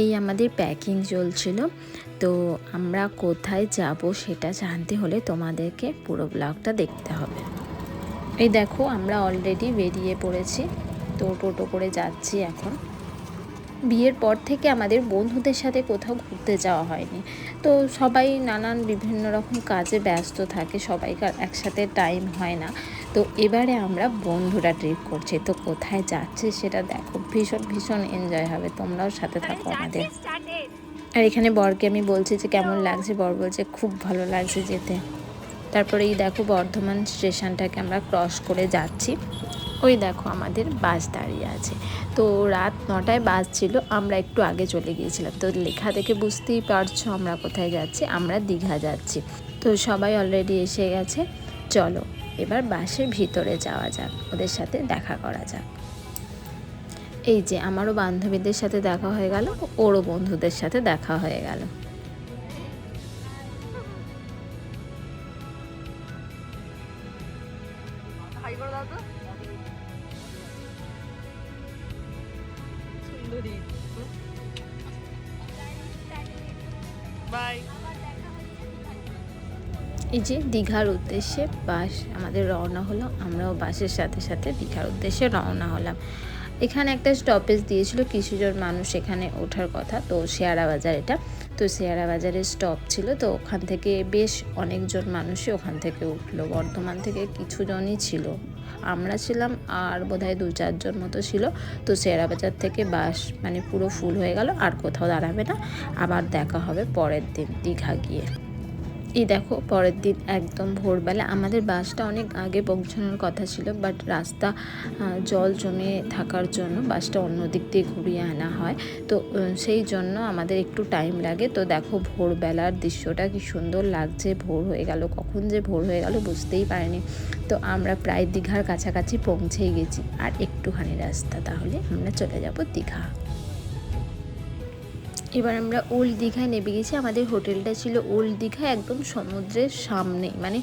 এই আমাদের প্যাকিং চলছিল। তো আমরা কোথায় যাব সেটা জানতে হলে তোমাদেরকে পুরো ব্লগটা দেখতে হবে। এই দেখো, আমরা অলরেডি বেরিয়ে পড়েছি। তো টোটো করে যাচ্ছি এখন। বিয়ের পর থেকে আমাদের বন্ধুদের সাথে কোথাও ঘুরতে যাওয়া হয়নি। তো সবাই নানান বিভিন্ন রকম কাজে ব্যস্ত থাকে, সবাইকার একসাথে টাইম হয় না। তো এবারে আমরা বন্ধুরা ট্রিপ করছি। তো কোথায় যাচ্ছে সেটা দেখো। ভীষণ ভীষণ এনজয় হবে। তোমরাও সাথে থাকো আমাদের। আর এখানে বরকে আমি বলছি যে কেমন লাগছে? বর বলছে খুব ভালো লাগছে যেতে। তারপরে এই দেখো বর্ধমান স্টেশনটাকে আমরা ক্রস করে যাচ্ছি। ওই দেখো আমাদের বাস দাঁড়িয়ে আছে। তো রাত নটায় বাস ছিল আমরা একটু আগে চলে গিয়েছিলাম। তো লেখা দেখে বুঝতেই পারছ আমরা কোথায় যাচ্ছি আমরা দীঘা যাচ্ছি। তো সবাই অলরেডি এসে গেছে। চলো। এবার বাসের ভিতরে যাওয়া যাক, ওদের সাথে দেখা করা যাক। এই যে, আমারও বান্ধবীদের সাথে দেখা হয়ে গেল, ওরও বন্ধুদের সাথে দেখা হয়ে গেল। এই যে দীঘার উদ্দেশ্যে বাস আমাদের রওনা হলো, আমরাও বাসের সাথে সাথে দীঘার উদ্দেশ্যে রওনা হলাম। এখানে একটা স্টপেজ দিয়েছিল কিছুজন মানুষ এখানে ওঠার কথা, তো শেয়ারা বাজার এটা। তো শেয়ারা বাজারের স্টপ ছিল, তো ওখান থেকে বেশ অনেকজন মানুষই ওখান থেকে উঠল। বর্ধমান থেকে কিছুজনই ছিল। আমরা ছিলাম আর বোধহয় দু চারজন মতো ছিল। তো শেয়ারা বাজার থেকে বাস মানে পুরো ফুল হয়ে গেল, আর কোথাও দাঁড়াবে না। আবার দেখা হবে পরের দিন দীঘা গিয়ে। এই দেখো, পরের দিন একদম ভোরবেলা। আমাদের বাসটা অনেক আগে পৌঁছানোর কথা ছিল বাট রাস্তা জল জমে থাকার জন্য বাসটা অন্য দিক দিয়ে ঘুরিয়ে আনা হয়। তো সেই জন্য আমাদের একটু টাইম লাগে। তো দেখো, ভোরবেলার দৃশ্যটা কি সুন্দর লাগছে, ভোর হয়ে গেল। কখন যে ভোর হয়ে গেল বুঝতেই পারিনি। তো আমরা প্রায় দীঘার কাছাকাছি পৌঁছেই গেছি। আর একটুখানি রাস্তা, তাহলে আমরা চলে যাব দীঘা। এবার আমরা ওল্ড দীঘায় নেমে গেছি। আমাদের হোটেলটা ছিল ওল্ড দীঘা, একদম সমুদ্রের সামনেই। মানে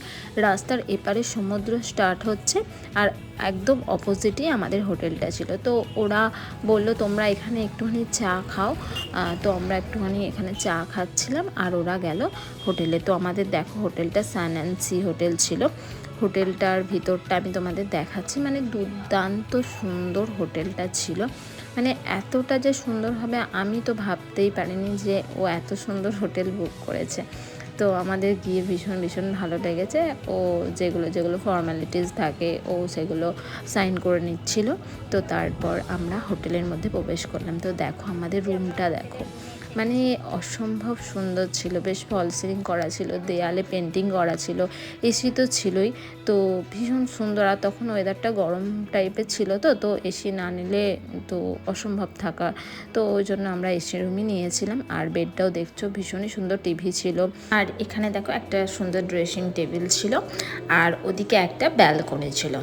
রাস্তার এপারে সমুদ্র স্টার্ট হচ্ছে আর একদম অপোজিটেই আমাদের হোটেলটা ছিল। তো ওরা বলল, তোমরা এখানে একটুখানি চা খাও। তো আমরা একটুখানি এখানে চা খাচ্ছিলাম আর ওরা গেল হোটেলে। তো আমাদের দেখো হোটেলটা অ্যান্ড হোটেল ছিল। হোটেলটার ভিতরটা আমি তোমাদের দেখাচ্ছি। মানে দুর্দান্ত সুন্দর হোটেলটা ছিল। মানে এতটা যে সুন্দর হবে আমি তো ভাবতেই পারিনি যে ও এত সুন্দর হোটেল বুক করেছে। তো আমাদের গিয়ে ভীষণ ভীষণ ভালো লেগেছে। ও যেগুলো যেগুলো ফর্ম্যালিটিস থাকে, ও সেগুলো সাইন করে নিচ্ছিল। তো তারপর আমরা হোটেলের মধ্যে প্রবেশ করলাম। তো দেখো আমাদের রুমটা দেখো। মানে অসম্ভব সুন্দর ছিল, বেশ ফল সিলিং করা ছিল, দেয়ালে পেন্টিং করা ছিল এসি তো ছিলই, তো ভীষণ সুন্দর। আর তখন ওয়েদারটা গরম টাইপের ছিল তো তো এসি না নিলে তো অসম্ভব থাকা। তো ওই জন্য আমরা এসি রুমই নিয়েছিলাম, আর বেডটাও দেখছ, ভীষণই সুন্দর টিভি ছিল। আর এখানে দেখো একটা সুন্দর ড্রেসিং টেবিল ছিল, আর ওদিকে একটা ব্যালকনি ছিল।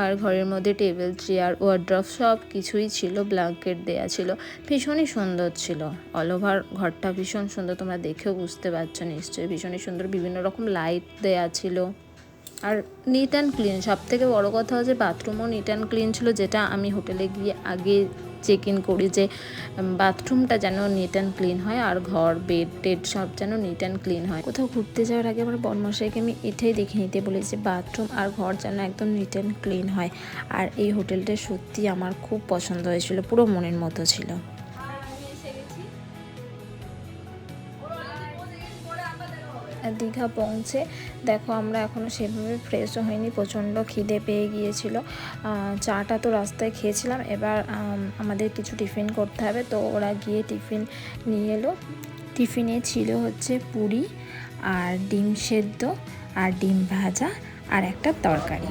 আর ঘরের মধ্যে টেবিল, চেয়ার ওয়ার্ড্রফ সব কিছুই ছিল, ব্ল্যাঙ্কেট দেয়া ছিল। ভীষণই সুন্দর ছিল। অল ওভার ঘরটা ভীষণ সুন্দর, তোমরা দেখেও বুঝতে পারছ নিশ্চয়ই। ভীষণই সুন্দর, বিভিন্ন রকম লাইট দেয়া ছিল। আর নিট অ্যান্ড ক্লিন সব থেকে বড়ো কথা হচ্ছে বাথরুমও নিট অ্যান্ড ক্লিন ছিল, যেটা আমি হোটেলে গিয়ে আগে চেক ইন করি যে বাথরুমটা যেন নিট অ্যান্ড ক্লিন হয় আর ঘর বেড টেড সব যেন নিট অ্যান্ড ক্লিন হয়। কোথাও ঘুরতে যাওয়ার আগে আমার বনমশাইকে আমি এটাই দেখে নিতে বলি যে বাথরুম আর ঘর যেন একদম নিট অ্যান্ড ক্লিন হয়। আর এই হোটেলটা সত্যি আমার খুব পছন্দ হয়েছিল, পুরো মনের মতো ছিল। দীঘা পৌঁছে। দেখো, আমরা এখনও সেভাবে ফ্রেশও হয়নি, প্রচণ্ড খিদে পেয়ে গিয়েছিল। চাটা তো রাস্তায় খেয়েছিলাম। এবার আমাদের কিছু টিফিন করতে হবে। তো ওরা গিয়ে টিফিন নিয়ে এলো। টিফিনে ছিল হচ্ছে পুরি আর ডিম সেদ্ধ আর ডিম ভাজা আর একটা তরকারি।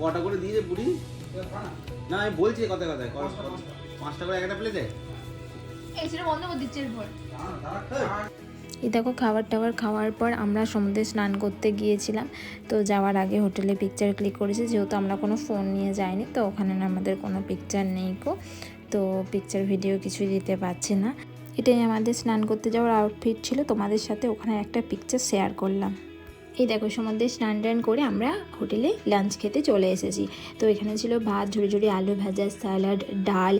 কটা করে দিয়েছে বুড়ি না আমি বলছি কথা কথায় পাঁচটা করে একটা প্লেটে এসিটা বন্ধ করে দিচ্ছে এরপর। এই। দেখো খাবার টাবার খাওয়ার পর আমরা সমুদ্রে স্নান করতে গিয়েছিলাম। তো যাওয়ার আগে হোটেলে পিকচার ক্লিক করেছি যেহেতু আমরা কোনো ফোন নিয়ে যাইনি তো ওখানে না আমাদের কোনো পিকচার নেই কো তো পিকচার ভিডিও কিছুই দিতে পারছি না। এটাই আমাদের স্নান করতে যাওয়ার আউটফিট ছিল তোমাদের সাথে ওখানে একটা পিকচার শেয়ার করলাম। এই দেখো সমুদ্রে স্নান টান করে আমরা হোটেলে লাঞ্চ খেতে চলে এসেছি। তো এখানে ছিল ভাত, ঝুড়ি ঝুড়ি আলু ভাজা স্যালাড ডাল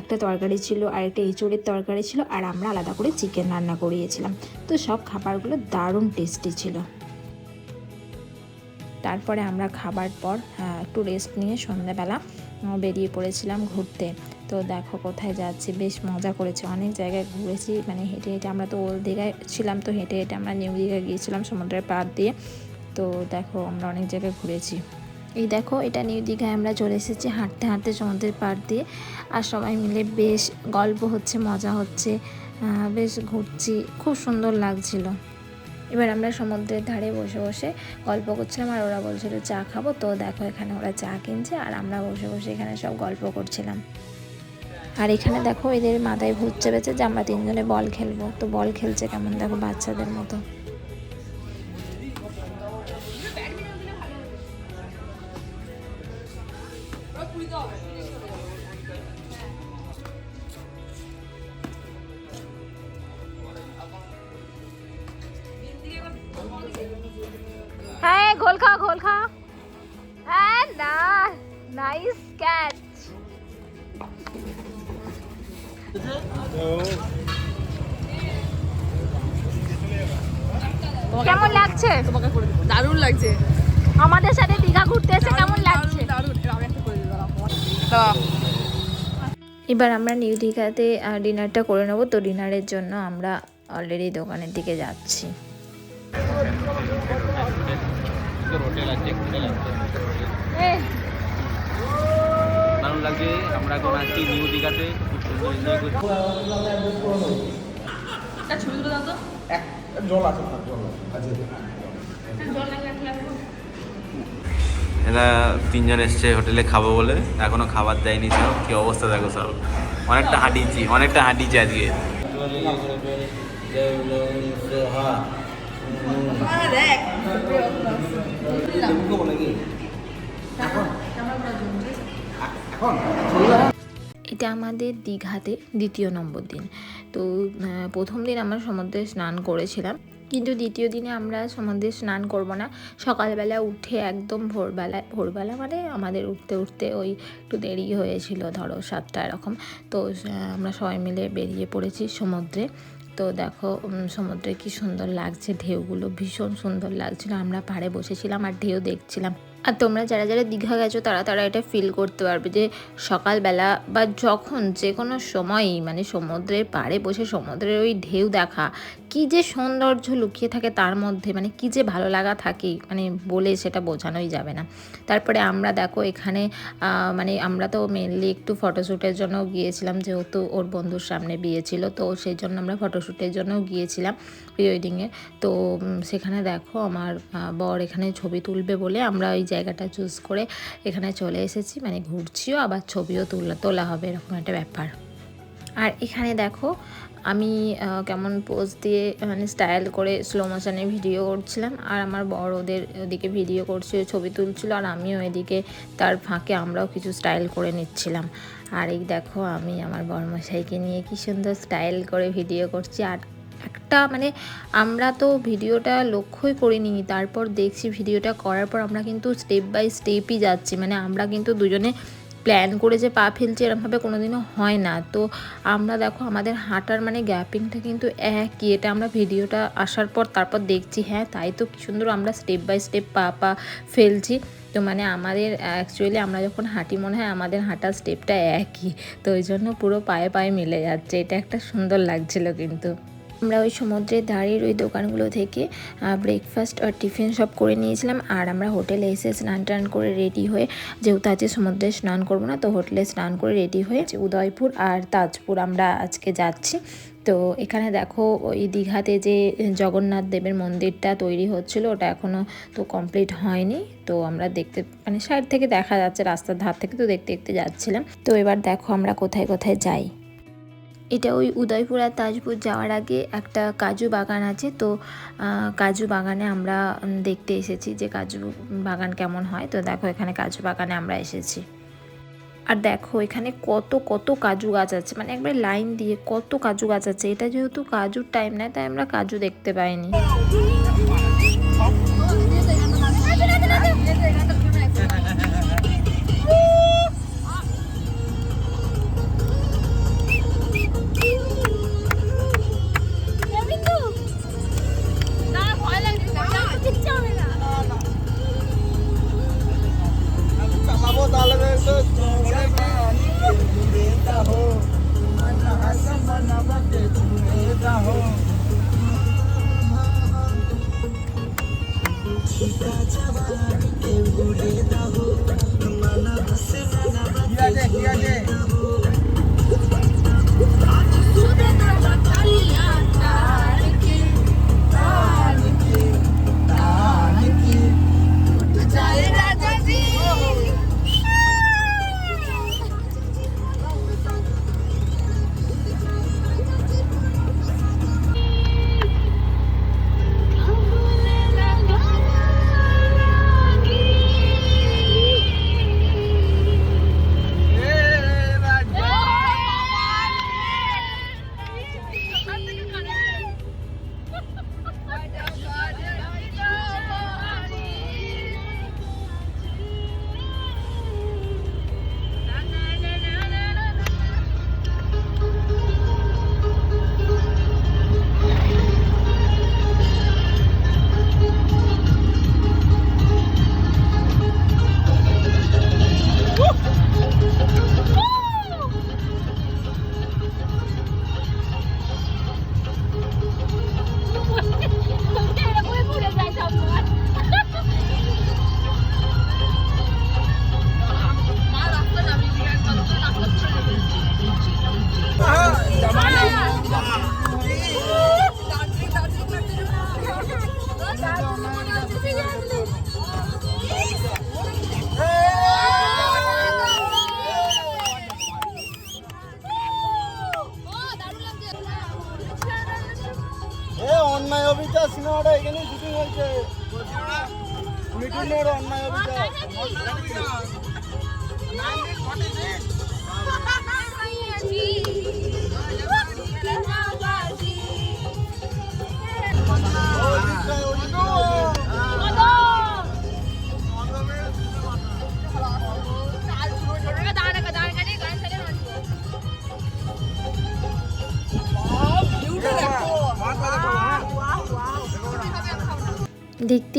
একটা তরকারি ছিল আর একটা এঁচড়ের তরকারি ছিল, আর আমরা আলাদা করে চিকেন রান্না করিয়েছিলাম। তো সব খাবারগুলো দারুণ টেস্টি ছিল। তারপরে আমরা খাবার পর একটু রেস্ট নিয়ে সন্ধ্যাবেলা বেরিয়ে পড়েছিলাম ঘুরতে। তো দেখো কোথায় যাচ্ছি, বেশ মজা করেছি, অনেক জায়গায় ঘুরেছি মানে হেঁটে হেঁটে আমরা তো ওল্ড দীঘায় ছিলাম, তো হেঁটে হেঁটে আমরা নিউ দীঘায় গিয়েছিলাম সমুদ্রের পাড় দিয়ে, তো দেখো আমরা অনেক জায়গায় ঘুরেছি। এই দেখো এটা নিউ দীঘায় আমরা চলে এসেছি হাঁটতে হাঁটতে সমুদ্রের পাড় দিয়ে, আর সবাই মিলে বেশ গল্প হচ্ছে, মজা হচ্ছে বেশ ঘুরছি, খুব সুন্দর লাগছিল। এবার আমরা সমুদ্রের ধারে বসে বসে গল্প করছিলাম, আর ওরা বলছিল চা খাব, তো দেখো এখানে ওরা চা কিনছে, আর আমরা বসে বসে এখানে সব গল্প করছিলাম। আর এখানে দেখো এদের মাথায় ভূত চেপেছে যে আমরা তিনজনে বল খেলব। তো বল খেলছে কেমন? দেখো বাচ্চাদের মতো। এবার আমরা নিউ দীঘাতে ডিনারটা করে নেব। তো ডিনারের জন্য আমরা অলরেডি দোকানের দিকে যাচ্ছি। হোটেল আছে হোটেল আছে এই, দারুণ আমরা এখন আছি নিউ দীঘাতে। খুব সুন্দর এনজয় করছি। একটা ছবি তুলে দাও তো। এরা তিনজন এসছে হোটেলে খাব বলে। এখনও খাবার দেয়নি সব। কি অবস্থা দেখো সব। অনেকটা হাঁটিয়েছি অনেকটা হাঁটিয়েছি আজকে। এটা আমাদের দীঘাতে দ্বিতীয় নম্বর দিন। তো প্রথম দিন আমরা সমুদ্রে স্নান করেছিলাম। কিন্তু দ্বিতীয় দিনে আমরা সমুদ্রে স্নান করব না। সকালবেলা উঠে একদম ভোরবেলা ভোরবেলা মানে আমাদের উঠতে উঠতে ওই একটু দেরি হয়েছিল ধরো সাতটা এরকম। তো আমরা সবাই মিলে বেরিয়ে পড়েছি সমুদ্রে। তো দেখো সমুদ্রে কি সুন্দর লাগছে, ঢেউগুলো ভীষণ সুন্দর লাগছিল। আমরা পাড়ে বসেছিলাম আর ঢেউ দেখছিলাম। আর তোমরা যারা যারা দীঘা গেছো, তারা তারা এটা ফিল করতে পারবে যে সকালবেলা বা যখন যে কোনো সময়ই মানে সমুদ্রের পাড়ে বসে সমুদ্রের ওই ঢেউ দেখা কি যে সৌন্দর্য লুকিয়ে থাকে তার মধ্যে মানে কি যে ভালো লাগা থাকে মানে বলে সেটা বোঝানোই যাবে না। তারপরে আমরা দেখো এখানে মানে আমরা তো মেনলি একটু ফটোশ্যুটের জন্য গিয়েছিলাম, যেহেতু ওর বন্ধুর সামনে বিয়ে ছিল, তো সেই জন্য আমরা ফটোশ্যুটের জন্যও গিয়েছিলাম প্রি ওয়েডিংয়ে তো সেখানে দেখো আমার বর এখানে ছবি তুলবে বলে আমরা ওই জায়গাটা চুজ করে এখানে চলে এসেছি মানে ঘুরছিও, আবার ছবিও তোলা তোলা হবে, এরকম একটা ব্যাপার। আর এখানে দেখো আমি কেমন পোজ দিয়ে মানে স্টাইল করে স্লো মোশনে ভিডিও করছিলাম। আর আমার বড় ওদের ওদিকে ভিডিও করছিল, ছবি তুলছিল, আর আমিও এদিকে তার ফাঁকে আমরাও কিছু স্টাইল করে নিচ্ছিলাম। আর এই দেখো, আমি আমার বর্মশাইকে নিয়ে কি সুন্দর স্টাইল করে ভিডিও করছি। আর একটা মানে আমরা তো ভিডিওটা লক্ষ্যই করিনি, তারপর দেখছি ভিডিওটা করার পর আমরা কিন্তু স্টেপ বাই স্টেপই যাচ্ছি। মানে আমরা কিন্তু দুজনে প্ল্যান করে যে পা ফেলছি, এরমভাবে কোনোদিনও হয় না। তো আমরা দেখো, আমাদের হাঁটার মানে গ্যাপিংটা কিন্তু একই। এটা আমরা ভিডিওটা আসার পর তারপর দেখছি হ্যাঁ তাই তো কি সুন্দর আমরা স্টেপ বাই স্টেপ পা পা ফেলছি। তো মানে আমাদের অ্যাকচুয়ালি আমরা যখন হাঁটি, মনে হয় আমাদের হাঁটার স্টেপটা একই। তো ওই জন্য পুরো পায়ে পায়ে মিলে যাচ্ছে। এটা একটা সুন্দর লাগছিল কিন্তু। আমরা ওই সমুদ্রের ধারের ওই দোকানগুলো থেকে ব্রেকফাস্ট আর টিফিন সব করে নিয়েছিলাম। আর আমরা হোটেলে এসে স্নান টান করে রেডি হয়ে, যেহেতু আজকে সমুদ্রে স্নান করব না, তো হোটেলে স্নান করে রেডি হয়ে উদয়পুর আর তাজপুর আমরা আজকে যাচ্ছি। তো এখানে দেখো ওই দীঘাতে যে জগন্নাথ দেবের মন্দিরটা তৈরি হচ্ছিল, ওটা এখনও তো কমপ্লিট হয়নি। তো আমরা দেখতে মানে সাইড থেকে দেখা যাচ্ছে, রাস্তার ধার থেকে তো দেখতে দেখতে যাচ্ছিলাম। তো এবার দেখো আমরা কোথায় কোথায় যাই। এটা ওই উদয়পুর আর তাজপুর যাওয়ার আগে একটা কাজু বাগান আছে। তো কাজু বাগানে আমরা দেখতে এসেছি যে কাজু বাগান কেমন হয়। তো দেখো এখানে কাজু বাগানে আমরা এসেছি। আর দেখো এখানে কত কত কাজু গাছ আছে। মানে একবার লাইন দিয়ে কত কাজু গাছ আছে। এটা যেহেতু কাজুর টাইম না, তাই আমরা কাজু দেখতে পাইনি। এ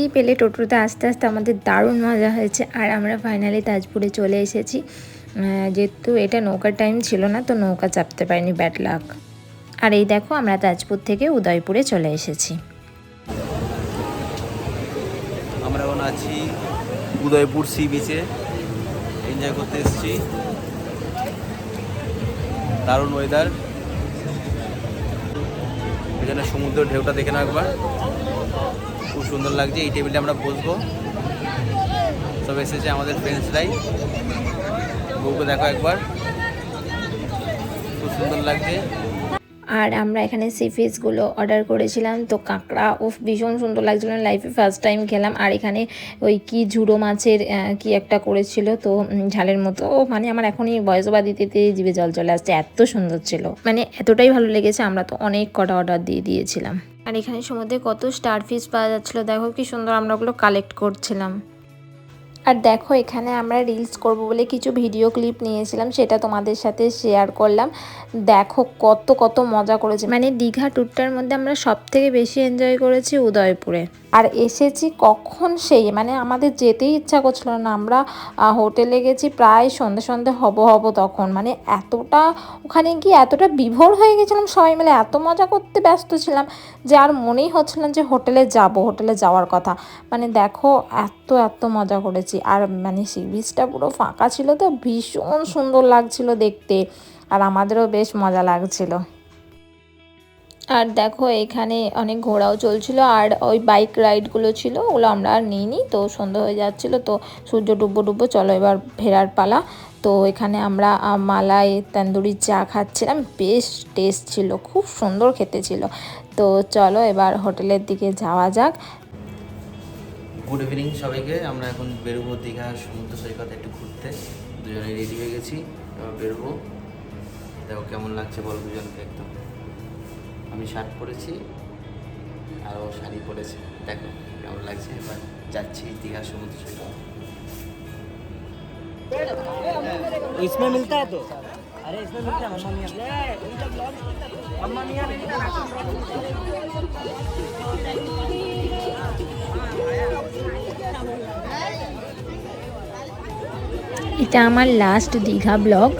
দেখতেই পেলে টোটোতে আস্তে আস্তে আমাদের দারুণ মজা হয়েছে। আর আমরা ফাইনালি তাজপুরে চলে এসেছি। যেহেতু এটা নৌকার টাইম ছিল না, তো নৌকা চাপতে পারিনি ব্যাড লাক আর এই দেখো, আমরা তাজপুর থেকে উদয়পুরে চলে এসেছি। আমরা এখন আছি উদয়পুর সি বিচে এনজয় করতে এসেছি। দারুণ ওয়েদার এখানে সমুদ্র ঢেউটা দেখে নাও একবার। খুব সুন্দর লাগছে। এই টেবিলে আমরা বসবো। সব এসেছে আমাদের ফ্রেন্ডসরাই বউকে দেখো একবার। খুব সুন্দর লাগছে। আর আমরা এখানে সি ফিশগুলো অর্ডার করেছিলাম। তো কাঁকড়া ও ভীষণ সুন্দর লাগছিল। লাইফে ফার্স্ট টাইম খেলাম। আর এখানে ওই কি ঝুড়ো মাছের কি একটা করেছিল। তো ঝালের মতো। ও মানে আমার এখনই বয়স বা দিতে দিতে জিভে জল চলে আসছে। এত সুন্দর ছিল। মানে এতটাই ভালো লেগেছে। আমরা তো অনেক কটা অর্ডার দিয়ে দিয়েছিলাম। আর এখানে সমুদ্রে কত স্টার ফিশ পাওয়া যাচ্ছিল, দেখো কি সুন্দর আমরা ওগুলো কালেক্ট করছিলাম। আর দেখো, এখানে আমরা রিলস করব বলে কিছু ভিডিও ক্লিপ নিয়েছিলাম, সেটা তোমাদের সাথে শেয়ার করলাম। দেখো, কত কত মজা করেছি। মানে দীঘা ট্যুরটার মধ্যে আমরা সব থেকে বেশি এনজয় করেছি উদয়পুরে। আর এসেছি কখন সেই মানে আমাদের যেতেই ইচ্ছা করছিল না। আমরা হোটেলে গেছি প্রায় সন্ধে সন্ধে হব হব তখন। মানে এতটা, ওখানে গিয়ে এতটা বিভোর হয়ে গেছিলাম সবাই মিলে, এত মজা করতে ব্যস্ত ছিলাম যে আর মনেই হচ্ছিল যে হোটেলে যাব হোটেলে যাওয়ার কথা। মানে দেখো, এত এত মজা করেছি। আর মানে সি বিচটা পুরো ফাঁকা ছিল তো, ভীষণ সুন্দর লাগছিল দেখতে। আর আমাদেরও বেশ মজা লাগছিল। আর দেখো, এখানে অনেক ঘোড়াও চলছিল আর ওই বাইক রাইডগুলো ছিল, ওগুলো আমরা আর নিইনি, তো সন্ধ্যা হয়ে যাচ্ছিল। তো সূর্য ডুবো ডুবো চলো এবার ফেরার পালা। তো এখানে আমরা মালাই তন্দুরি চা খাচ্ছিলাম, বেশ টেস্ট ছিল, খুব সুন্দর খেতে ছিল। তো চলো এবার হোটেলের দিকে যাওয়া যাক। গুড ইভিনিং সবাইকে আমরা এখন বেরোবো দীঘা সমুদ্র সৈকতে একটু ঘুরতে দুজনে রেডি হয়ে গেছি এবার বেরোবো দেখো কেমন লাগছে বল দুজনকে একদম আমি শার্ট পরেছি আর ও শাড়ি পরেছে দেখো কেমন লাগছে এবার যাচ্ছি দীঘা সমুদ্র সৈকত इसमें मिलता है तो अरे इसमें मिलता है मम्मा मियाँ मम्मा मियाँ नहीं এটা আমার লাস্ট দীঘা ব্লগ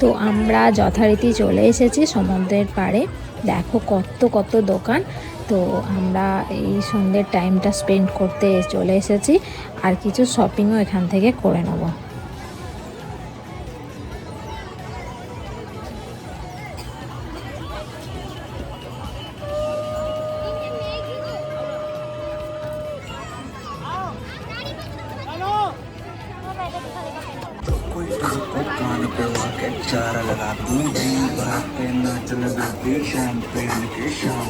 তো আমরা যথারীতি চলে এসেছি সমুদ্রের পাড়ে। দেখো কত কত দোকান। তো আমরা এই সন্ধ্যের টাইমটা স্পেন্ড করতে চলে এসেছি। আর কিছু শপিংও এখান থেকে করে নেব। चारा लगा दूं जी बात पे नाच लगा शैंपेन के शाम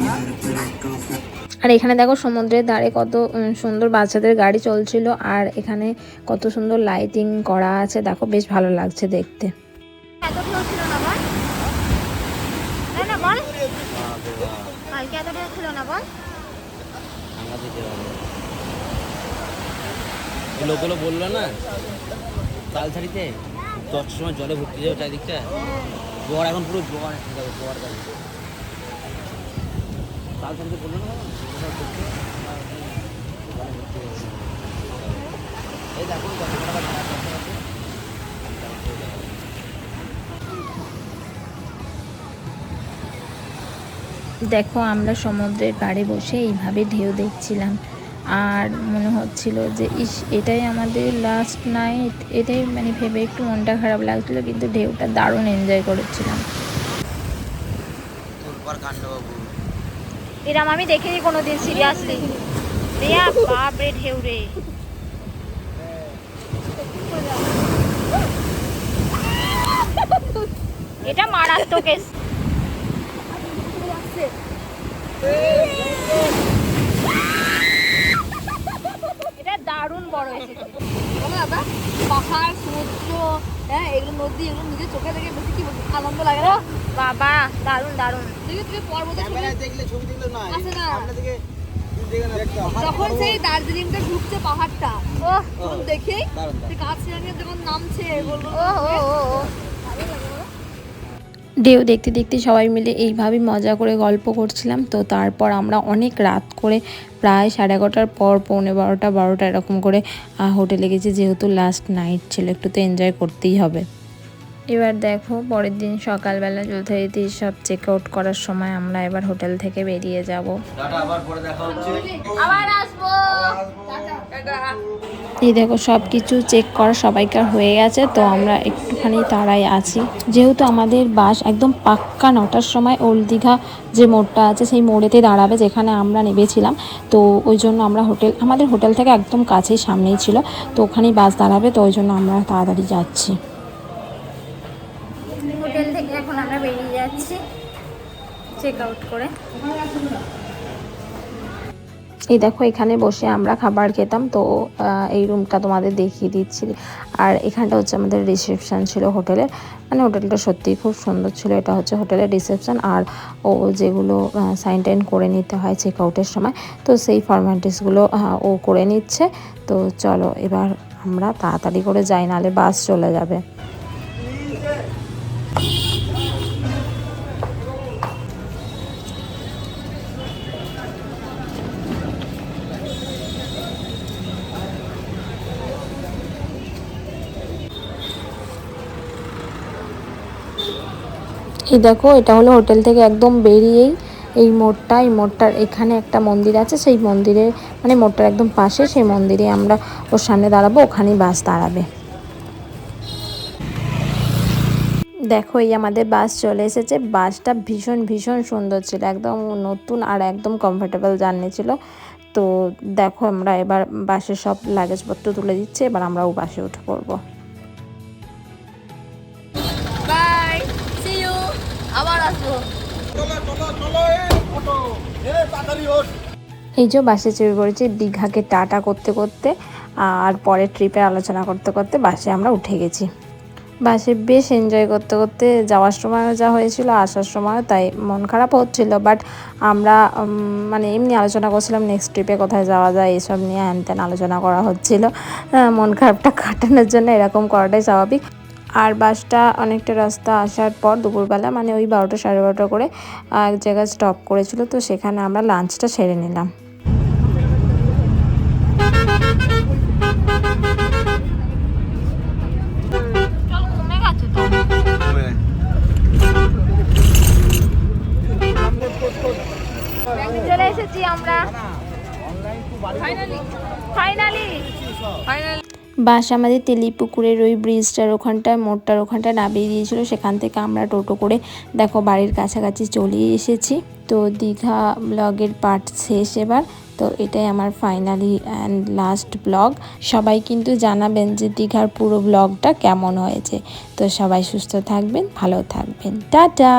मेरे पे तो আর এখানে দেখো সমুদ্রের ধারে কত উম, সুন্দর বাচ্চাদের গাড়ি চলছিল আর এখানে কত সুন্দর লাইটিং করা আছে দেখো বেশ ভালো লাগছে দেখতে এত ঢেউ ছিল না বল তাই না বল কালকে এত ঢেউ ছিল না বল আমরা যেতে পারবো এই লোকগুলো বললো না তালছাড়িতে দশটার সময় জলে ভর্তি যাবে চারিদিকটা জোয়ার এখন পুরো এসে যাবে জোয়ার গাড়ি তালছাড়িতে বলল না এই দেখো। দেখো, আমরা সমুদ্রের পাড়ে বসে এইভাবে ঢেউ দেখছিলাম। আর মনে হচ্ছিল যে ইস এটাই আমাদের লাস্ট নাইট এটাই মানে ভেবে একটু মনটা খারাপ লাগছিল কিন্তু ঢেউটা দারুণ এনজয় করেছিলাম এরম আমি দেখিনি কোনোদিন সিরিয়াসলি রিয়া বাপ রে ঢেউ রে এটা মারাত্মক এস এটা দারুণ বড় এসেছে। দাদা পাহাড় সমুদ্র হ্যাঁ এগুলো নদী এগুলো নিজের চোখে দেখে বেশি কি আনন্দ লাগে না? বাবা দারুণ দারুণ। দেখি তুমি পর্বত দেখলে ছবি না আছে না? আপনাদেরকে যখন সেই দার্জিলিংটা ঢুকছে পাহাড়টা ও তখন দেখে কাছে যখন নামছে বলব ও ও ও ও। ঢেউ দেখতে দেখতে সবাই মিলে এইভাবেই মজা করে গল্প করছিলাম। তো তারপর আমরা অনেক রাত করে প্রায় সাড়ে এগারোটার পর পৌনে বারোটা বারোটা এরকম করে হোটেলে গেছি। যেহেতু লাস্ট নাইট ছিল, একটু তো এনজয় করতেই হবে। এবার দেখো পরের দিন সকালবেলা যথারীতি সব চেক আউট করার সময় আমরা এবার হোটেল থেকে বেরিয়ে যাব। টাটা আবার পরে দেখা হচ্ছে। আবার আসব। এই দেখো সব কিছু চেক করা সবাইকার হয়ে গেছে তো আমরা একটুখানি তাড়াই আছি। যেহেতু আমাদের বাস একদম পাক্কা নটার সময় ওল্ড দীঘা যে মোড়টা আছে সেই মোড়েতে দাঁড়াবে যেখানে আমরা নেবেছিলাম তো ওই জন্য আমরা হোটেল আমাদের হোটেল থেকে একদম কাছেই সামনেই ছিল তো ওখানেই বাস দাঁড়াবে তো ওই জন্য আমরা তাড়াতাড়ি যাচ্ছি। হোটেল থেকে এখন আমরা বেরিয়ে যাচ্ছি। চেক আউট করে। এই দেখো, এখানে বসে আমরা খাবার খেতাম, তো এই রুমটা তোমাদের দেখিয়ে দিচ্ছি। আর এখানটা হচ্ছে আমাদের রিসেপশান ছিল হোটেলের। মানে হোটেলটা সত্যিই খুব সুন্দর ছিল, এটা হচ্ছে হোটেলের রিসেপশন আর ও যেগুলো সাইন টাইন করে নিতে হয় চেক আউটের সময়, তো সেই ফর্মালিটিসগুলো ও করে নিচ্ছে। তো চলো, এবার আমরা তাড়াতাড়ি করে যাই, নাহলে বাস চলে যাবে। এই দেখো, এটা হলো হোটেল থেকে একদম বেরিয়েই এই মোড়টা, এই মোড়টার এখানে একটা মন্দির আছে, সেই মন্দিরের মানে মোড়টার একদম পাশে সেই মন্দিরে আমরা ওর সামনে দাঁড়াবো, ওখানেই বাস দাঁড়াবে। দেখো, এই আমাদের বাস চলে এসেছে, বাসটা ভীষণ ভীষণ সুন্দর ছিল, একদম নতুন আর একদম কমফোর্টেবল জার্নি ছিল। তো দেখো, আমরা এবার বাসের সব লাগেজপত্র তুলে দিচ্ছে, এবার আমরাও বাসে উঠে পড়ব। আবার আসব। এই যে বাসে চেপে পড়েছি দীঘাকে টাটা করতে করতে আর পরের ট্রিপের আলোচনা করতে করতে বাসে আমরা উঠে গেছি। বাসে বেশ এনজয় করতে করতে যাওয়ার সময়ও যা হয়েছিল আসার সময়ও তাই মন খারাপ হচ্ছিল বাট আমরা মানে এমনি আলোচনা করছিলাম নেক্সট ট্রিপে কোথায় যাওয়া যায় এসব নিয়ে হ্যান আলোচনা করা হচ্ছিল। মন খারাপটা কাটানোর জন্য এরকম করাটাই স্বাভাবিক। আর বাসটা অনেকটা রাস্তা আসার পর দুপুরবেলা মানে ওই বারোটা সাড়ে বারোটা করে এক জায়গায় স্টপ করেছিল। তো সেখানে আমরা লাঞ্চটা সেরে নিলাম চল কমে গেছে তো গেছি আমরা ফাইনালি ফাইনালি ফাইনালি বাস আমাদের তেলিপুকুরের ওই ব্রিজটার ওখানটায়, মোড়টার ওখানটায় নামিয়ে দিয়েছিল। সেখান থেকে আমরা টোটো করে, দেখো, বাড়ির কাছাকাছি চলে এসেছি। তো দীঘা ব্লগের পার্ট শেষ এবার। তো এটাই আমার ফাইনালি অ্যান্ড লাস্ট ব্লগ সবাই কিন্তু জানাবেন যে দীঘার পুরো ব্লগটা কেমন হয়েছে। তো সবাই সুস্থ থাকবেন, ভালো থাকবেন। টাটা!